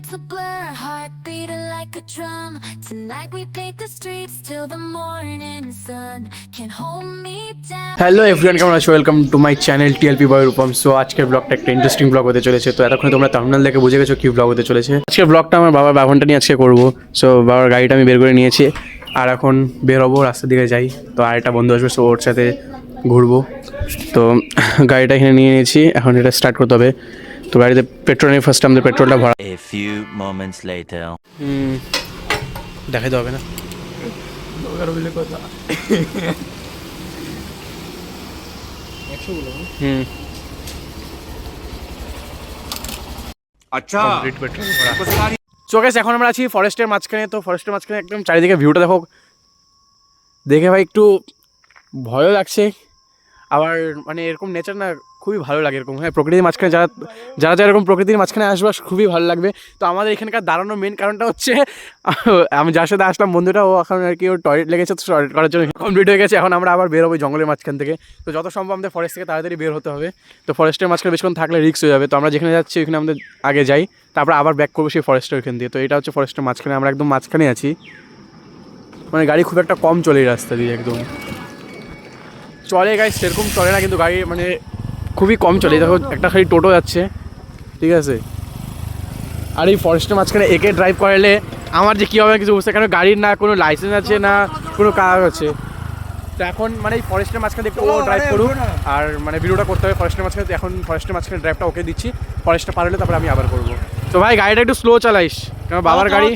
lights a blur, heart beating like a drum. Tonight we paint the streets till the morning sun. Can't hold me down. Hello everyone কেমন আছো? Welcome to my channel TLP boy Rupam so আজকের ব্লগটা একটা interesting blog হতে চলেছে। তো এতক্ষণ তোমরা থাম্বনেল দেখে বুঝে গেছো কি ব্লগ হতে চলেছে। আজকের ব্লগটা আমার বাবার বাহনটা নিয়ে আজকে করব। সো বাবার গাড়িটা আমি বের করে নিয়েছি। আর এখন বেরোবো রাস্তার দিকে যাই। তো আর একটা বন্ধু আসবে সো ওর সাথে ঘুরবো। তো গাড়িটা এখানে নিয়ে নিয়েছি। এখন এটা স্টার্ট করতে হবে। তো বাড়িতে পেট্রোল নিয়ে ফার্স্ট আমাদের পেট্রোলটা ভরা। A few moments later hmm দেখাই হবে না। আচ্ছা সো গাইস এখন আমরা আছি ফরেস্টের মাঝখানে তো ফরেস্টের মাঝখানে একদম চারিদিকে ভিউটা দেখো। দেখে ভাই একটু ভয়ও লাগছে। আবার মানে এরকম নেচার না খুবই ভালো লাগে এরকম। হ্যাঁ প্রকৃতির মাঝখানে যারা যারা যারা এরকম প্রকৃতির মাঝখানে আসবে খুবই ভালো লাগবে। তো আমাদের এখানকার দাঁড়ানোর মেন কারণটা হচ্ছে, আমি যার সাথে আসলাম বন্ধুটা, ও এখন আর কি ওর টয়লেট লেগেছে, তো টয়লেট করার জন্য কমপ্লিট হয়ে গেছে। এখন আমরা আবার বেরোবো জঙ্গলের মাঝখান থেকে। তো যত সম্ভব আমাদের ফরেস্ট থেকে তাড়াতাড়ি বের হতে হবে। তো ফরেস্টের মাঝখানে বেশিক্ষণ থাকলে রিক্স হয়ে যাবে। তো আমরা যেখানে যাচ্ছি ওইখানে আমাদের আগে যাই। তারপর আবার ব্যাক করব সেই ফরেস্টের ওইখান দিয়ে। তো এটা হচ্ছে ফরেস্টের মাঝখানে। আমরা একদম মাঝখানে আছি। মানে গাড়ি খুব একটা কম চলে রাস্তা দিয়ে একদম। চলে গাড়ি সেরকম চলে না, কিন্তু গাড়ি মানে খুবই কম চলে এই দেখো একটা খালি টোটো যাচ্ছে ঠিক আছে আর এই ফরেস্টের মাঝখানে একে ড্রাইভ করালে আমার যে কী হবে কিছু বুঝতে কারণ গাড়ির না কোনো লাইসেন্স আছে না কোনো কাজ আছে তো এখন মানে এই ফরেস্টের মাঝখানে একটু ও ড্রাইভ করুক আর মানে ভিডিওটা করতে হবে ফরেস্টের মাঝখানে তো এখন ফরেস্টের মাঝখানে ড্রাইভটা ওকে দিচ্ছি ফরেস্টটা পার হলে তারপরে আমি আবার করবো তো ভাই গাড়িটা একটু স্লো চালাইস কারণ বাবার গাড়ি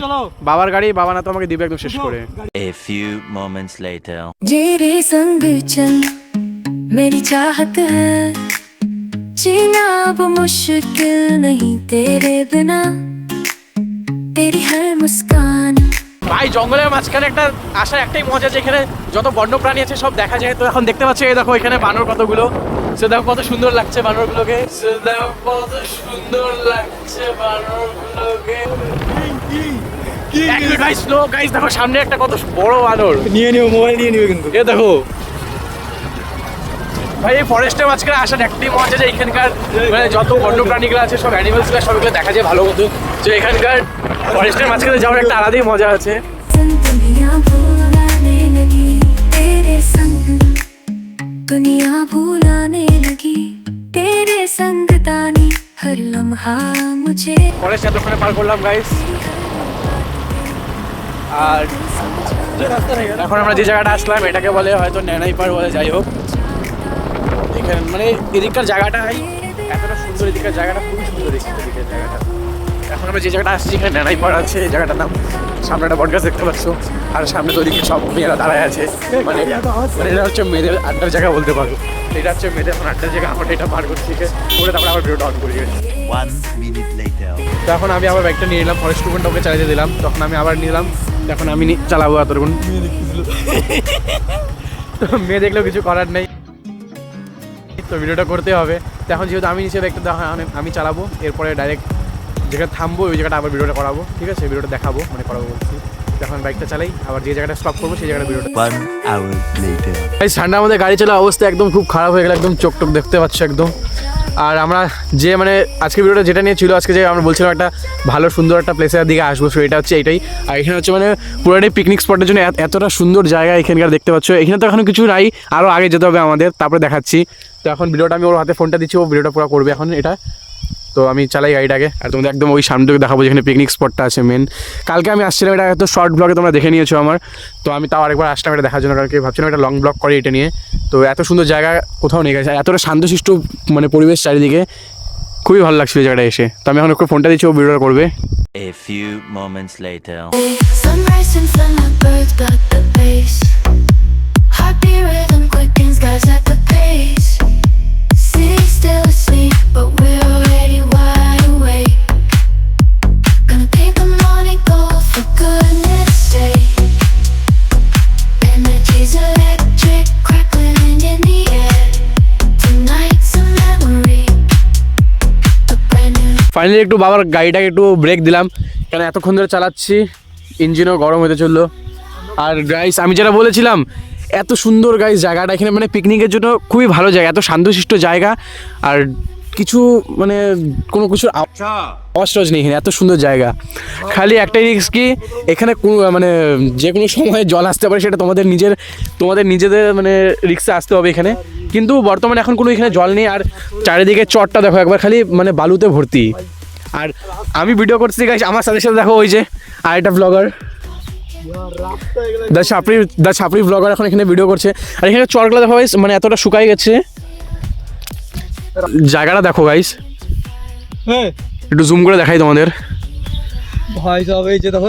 বাবার গাড়ি বাবা না তো আমাকে দিবে একদম শেষ করে A few moments later. तेरे संग चल मेरी चाहत है जीना अब मुश्किल नहीं तेरे बिना तेरी हर मुस्कान ভাই জঙ্গলের মাঝখানে একটা আসার একটাই মজা যে এখানে যত বন্য প্রাণী আছে সব দেখা যায় তো এখন দেখতে পাচ্ছি এই দেখো এখানে বানর কতগুলো সে দেখো কত সুন্দর লাগছে বানরগুলোকে সে দেখো কত সুন্দর লাগছে বানরগুলোকে গাইস নো গাইস দেখো সামনে একটা কত বড় বানর নিয়ে নিও মোবাইল নিয়ে নিও কিন্তু এ দেখো ভাই এই ফরেস্টের মাঝখানে আসার একটাই মজা যে এখানকার মানে যত বন্য প্রাণীগুলো আছে সব অ্যানিমালসগুলো সবগুলো দেখা যায় ভালো মতো যে এখানকার ফরেস্টের মাঝখানে যাওয়ার একটা আলাদাই মজা আছে संग दुनिया भूलाने लगी तेरे संग दुनिया भूलाने लगी तेरे संग तानी हर लम्हा मुझे ফরেস্ট এতক্ষণে পার করলাম গাইস আর এখন আমরা যে জায়গাটা আসলাম এটাকে বলে হয়তো ন্যানাই পার বলে যাই হোক এখানে মানে এদিককার জায়গাটাই এতটা সুন্দর এদিককার জায়গাটা খুবই সুন্দর এদিকের জায়গাটা। এখন আমরা যে জায়গাটা আসছি এখানে ন্যানাই পাড় আছে এই জায়গাটার নাম সামনে একটা বটগাছ দেখতে পাচ্ছ আর সামনে তো ওদিকে সব মেয়েরা দাঁড়ায় আছে। মানে মানে এটা হচ্ছে মেয়েদের আড্ডার জায়গা বলতে পারো। এটা হচ্ছে মেয়েদের এখন আড্ডার জায়গা আমরা এটা পার করছি ঠিক আছে? করে তারপরে আবার ভিডিওটা অন করি One minute later. তো এখন আমি আবার বাইকটা নিয়ে নিলাম ফরেস্ট কুপনটা ওকে চালাতে দিলাম। তখন আমি আবার নিলাম তখন আমি চালাবো এতক্ষণ তো মেয়ে দেখলেও কিছু করার নেই। তো ভিডিওটা করতে হবে। তো এখন যেহেতু আমি নিচে একটা দেখা আমি চালাবো। এরপরে ডাইরেক্ট যেখানে থামবো ওই জায়গাটা আবার ভিডিওটা করাবো। ঠিক আছে? ভিডিওটা দেখাবো মানে করাবো বলছি। এখন বাইকটা চালাই। আবার যে জায়গাটা স্টপ করব সেই জায়গাটা ভিডিওটা ঠান্ডা আমাদের গাড়ি চালা অবস্থা একদম খুব খারাপ হয়ে গেলে একদম চোখ টোক দেখতে পাচ্ছ একদম। আর আমরা যে মানে আজকে ভিডিওটা যেটা নিয়ে ছিল, আজকে যে আমরা বলছিলাম একটা ভালো সুন্দর একটা প্লেসের দিকে আসব সো এটা হচ্ছে এটাই। আর এখানে হচ্ছে মানে পুরোটাই পিকনিক স্পটের জন্য এত- এতটা সুন্দর জায়গা এখানকার দেখতে পাচ্ছ। এখানে তো এখন কিছু নাই আরও আগে যেতে হবে আমাদের, তারপরে দেখাচ্ছি। তো এখন ভিডিওটা আমি ওর হাতে ফোনটা দিচ্ছি, ও ভিডিওটা পুরো করবে। এখন এটা তো আমি চালাই গাড়িটাকে আর তোমাদের একদম ওই সামনে থেকে দেখাবো যেখানে পিকনিক স্পটটা আছে মেন কালকে আমি আসছিলাম এটা এত শর্ট ব্লগে তোমরা দেখে নিয়েছো আমার। তো আমি তাও আরেকবার আসলাম এটা দেখার জন্য কারণ কি ভাবছিলাম একটা লং ব্লগ করি এটা নিয়ে। তো এত সুন্দর জায়গা কোথাও নিয়ে গেছে এতটা শান্তশিষ্ট মানে পরিবেশ চারিদিকে। খুবই ভালো লাগছিল এই জায়গাটা এসে। তো আমি এখন একটু ফোনটা দিচ্ছি ও ভিডিওটা করবে। A few moments later. Sunrise and birds got the pace Heartbeat rhythm quickens guys at the pace finally একটু বাবার গাড়িটাকে একটু ব্রেক দিলাম। কেন এতক্ষণ ধরে চালাচ্ছি? ইঞ্জিনও গরম হতে চলল। আর গাইস আমি যেটা বলেছিলাম এত সুন্দর গাইস জায়গাটা এখানে মানে পিকনিকের জন্য খুবই ভালো জায়গা এত শান্তশিষ্ট জায়গা। আর কিছু মানে কোনো কিছুর অস্টজ আচ্ছা। নেই এখানে এত সুন্দর জায়গা। খালি একটাই রিক্স কি এখানে কোনো মানে যে কোনো সময় জল আসতে পারে সেটা তোমাদের নিজের তোমাদের নিজেদের মানে রিক্সে আসতে হবে এখানে। কিন্তু বর্তমানে এখন কোনো এখানে জল নেই আর চারিদিকে চটটা দেখো একবার খালি মানে বালুতে ভর্তি। আর আমি ভিডিও করছি গাইস আমার সাথে সাথে দেখো ওই যে আরেকটা ব্লগার দা সাপড়ি দা সাপড়ি ব্লগার এখন এখানে ভিডিও করছে। আর এখানে চটগুলো দেখো গাইস মানে এতটা শুকাই গেছে। জায়গাটা দেখো গাইস হ্যাঁ। একটু জুম করে দেখাই তোমাদের। ভাই সাহেব এই যে দেখো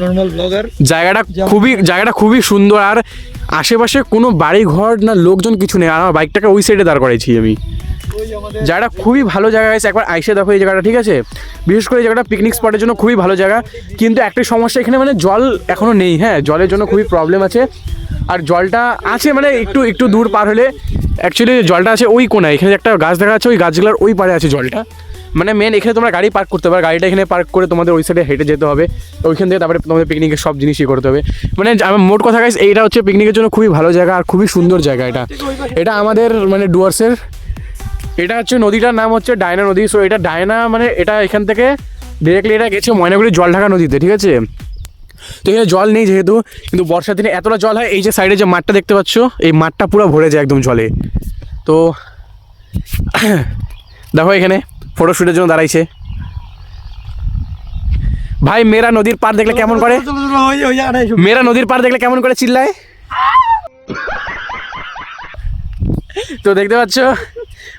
নর্মাল ব্লগার জায়গাটা খুবই জায়গাটা খুবই সুন্দর আর আশেপাশে কোনো বাড়ি ঘর না লোকজন কিছু নেই। আর আমার বাইকটাকে ওই সাইডে দাঁড় করাইছি আমি। জায়গাটা খুবই ভালো জায়গা আছে একবার আইসে দেখো এই জায়গাটা, ঠিক আছে? বিশেষ করে এই জায়গাটা পিকনিক স্পটের জন্য খুবই ভালো জায়গা। কিন্তু একটা সমস্যা এখানে মানে জল এখনও নেই হ্যাঁ? জলের জন্য খুবই প্রবলেম আছে। আর জলটা আছে মানে একটু একটু দূর পার হলে। অ্যাকচুয়ালি জলটা আছে ওই কোনায়। এখানে একটা গাছ দেখা যাচ্ছে, ওই গাছগুলোর ওই পারে আছে জলটা। মানে মেন এখানে তোমরা গাড়ি পার্ক করতে পারো। গাড়িটা এখানে পার্ক করে তোমাদের ওই সাইডে হেঁটে যেতে হবে। ওইখান থেকে তারপরে তোমাদের পিকনিকের সব জিনিসই করতে হবে। মানে আমার মোট কথা গাইস এইটা হচ্ছে পিকনিকের জন্য খুবই ভালো জায়গা আর খুবই সুন্দর জায়গা এটা। এটা আমাদের মানে ডুয়ার্সের এটা হচ্ছে নদীটার নাম হচ্ছে ডায়না নদী। সো এটা ডায়না মানে এটা এখান থেকে ডিরেক্টলি এটা গেছে ময়নাগুড়ি জল ঢাকা নদীতে, ঠিক আছে? তো এখানে জল নেই যেহেতু, কিন্তু বর্ষার দিনে এতটা জল হয়, এই যে সাইডে যে মাঠটা দেখতে পাচ্ছ, এই মাঠটা পুরো ভরে যায় একদম জলে। তো দেখো এখানে ফটোশ্যুটের জন্য দাঁড়াইছে। ভাই, মেরা নদীর পার দেখলে কেমন করে? মেরা নদীর পার দেখলে কেমন করে চিল্লায়? তো দেখতে পাচ্ছ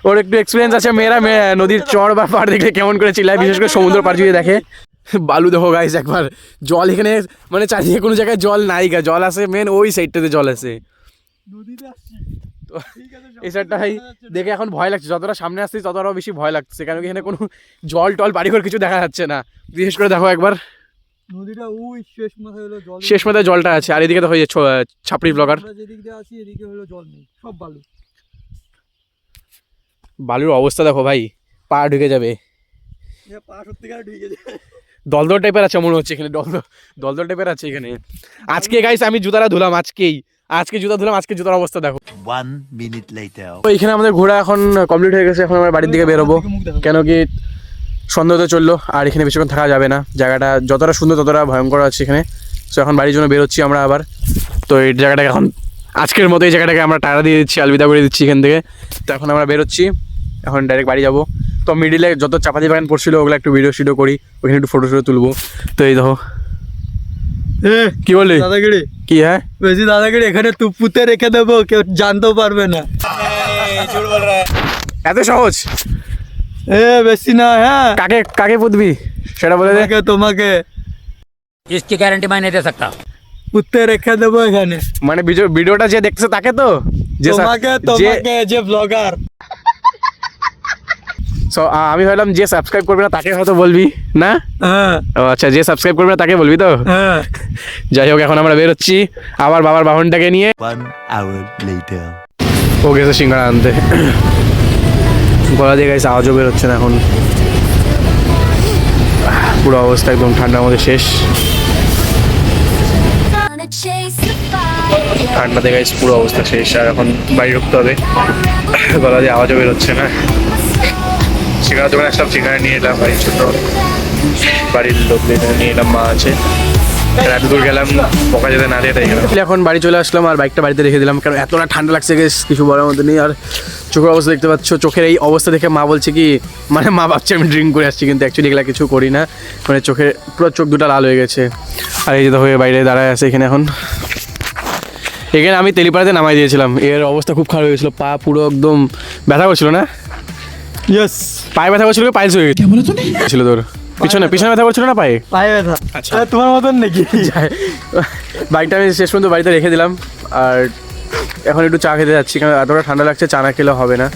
ওর একটু এক্সপিরিয়েন্স আছে মেয়েরা নদীর চড় বা পাড় দেখলে কেমন করে চিল্লায় বিশেষ করে সমুদ্র পাড় যদি দেখে। বালু দেখো গাইস একবার। জল এখানে মানে চারিদিকে কোনো জায়গায় জল নাই গা জল আসে মেন ওই সাইডটাতে জল আসে তো এই সাইডটা ভাই দেখে এখন ভয় লাগছে যতটা সামনে আসছি ততটাও বেশি ভয় লাগছে কারণ এখানে কোনো জল টল বাড়িঘর কিছু দেখা যাচ্ছে না। বিশেষ করে দেখো একবার। নদীটা ওই শেষ মাথায় হলো জল শেষ মাথায় জলটা আছে আর এদিকে দেখো ছাপড়ি ব্লগার যেদিক দিয়ে আছি এদিকে হলো জল নেই সব বালু। বালুর অবস্থা দেখো ভাই পা ঢুকে যাবে। পা ঢুকে দলদল টাইপের আছে মনে হচ্ছে এখানে দলদল দলদল টাইপের আছে এখানে। আজকে গাইস আমি জুতাটা ধুলাম আজকেই আজকে জুতা ধুলাম আজকে জুতার অবস্থা দেখো। One minute later. তো এখানে আমাদের ঘোরা এখন কমপ্লিট হয়ে গেছে এখন আমরা বাড়ির দিকে বেরোবো। কেন কি সন্ধ্যা হতে চলল আর এখানে বেশিক্ষণ থাকা যাবে না। জায়গাটা যতটা সুন্দর ততটা ভয়ঙ্কর আছে এখানে। তো এখন বাড়ির জন্য বেরোচ্ছি আমরা আবার। তো এই জায়গাটাকে এখন আজকের মতো এই জায়গাটাকে আমরা টাড়া দিয়ে দিচ্ছি আলবিদা করে দিচ্ছি এখান থেকে তো এখন আমরা বেরোচ্ছি এখন ডাইরেক্ট বাড়ি যাবো তো মিডিলে যত চাপাতি বাগান পড়ছিল ওগুলো একটু ভিডিও শিডিও করি ওখানে একটু ফটো টটো তুলবো তো এই দেখো এ কি বললি দাদাগিরি কি হ্যাঁ বেশি দাদাগিরি এখানে তু পুঁতে রেখে দেবো কেউ জানতেও পারবে না এত সহজ এ বেশি না হ্যাঁ কাকে কাকে পুতবি সেটা বলে দে তোমাকে তোমাকে इसकी गारंटी मैं नहीं दे सकता পুঁতে রেখে দেবো এখানে। মানে ভিডিওটা যে দেখছে তাকে তো? যে তোমাকে যে তোমাকে যে ব্লগার আ, আমি ভাবলাম যে সাবস্ক্রাইব করবে না তাকে হয়তো বলবি না? হ্যাঁ। ও আচ্ছা যে সাবস্ক্রাইব করবে না তাকে বলবি তো? হ্যাঁ। যাই হোক এখন আমরা বেরোচ্ছি আবার বাবার বাহনটাকে নিয়ে। One hour later. ও গেছে সিঙ্গাড়া আনতে। গলা দিয়ে গেছে আওয়াজও বেরোচ্ছে না এখন। আহ, পুরো অবস্থা একদম ঠান্ডার মধ্যে শেষ। ঠান্ডাতে গাইছে পুরো অবস্থা শেষ, আর এখন বাড়ি ঢুকতে হবে। গলা দিয়ে আওয়াজও বেরোচ্ছে না। সেখানে দোকানে আসলাম সেখানে নিয়ে এলাম ভাই, ছোট বাড়ির লোক নিয়ে এলাম, মা আছে। গেলাম যেতে না এখন বাড়ি চলে আসলাম আর বাইকটা বাড়িতে রেখে দিলাম, কারণ এতটা ঠান্ডা লাগছে কিছু বলার মতো নেই। আর চোখের অবস্থা দেখতে পাচ্ছ চোখের এই অবস্থা দেখে মা বলছে কি মানে মা ভাবছে আমি ড্রিঙ্ক করে আসছি কিন্তু অ্যাকচুয়ালি এগুলা কিছু করি না। মানে চোখে পুরো চোখ দুটো লাল হয়ে গেছে। আর এই যে হয়ে বাইরে দাঁড়ায় আছে এখানে এখন। এখানে আমি তেলিপাড়াতে নামাই দিয়েছিলাম। এর অবস্থা খুব খারাপ হয়েছিল পা পুরো একদম ব্যথা করছিল না? ইয়েস পায়ে ব্যথা করছিল কি পাইলস হয়ে গেছিল তোর। পিছনে পিছনে ব্যথা করছিল না পায়ে? পায়ে ব্যথা। আচ্ছা। তোমার মতন নাকি? বাইকটা আমি শেষ পর্যন্ত বাড়িতে রেখে দিলাম। আর এখন একটু চা খেতে যাচ্ছি কারণ এতটা ঠান্ডা লাগছে চা না খেলে হবে না।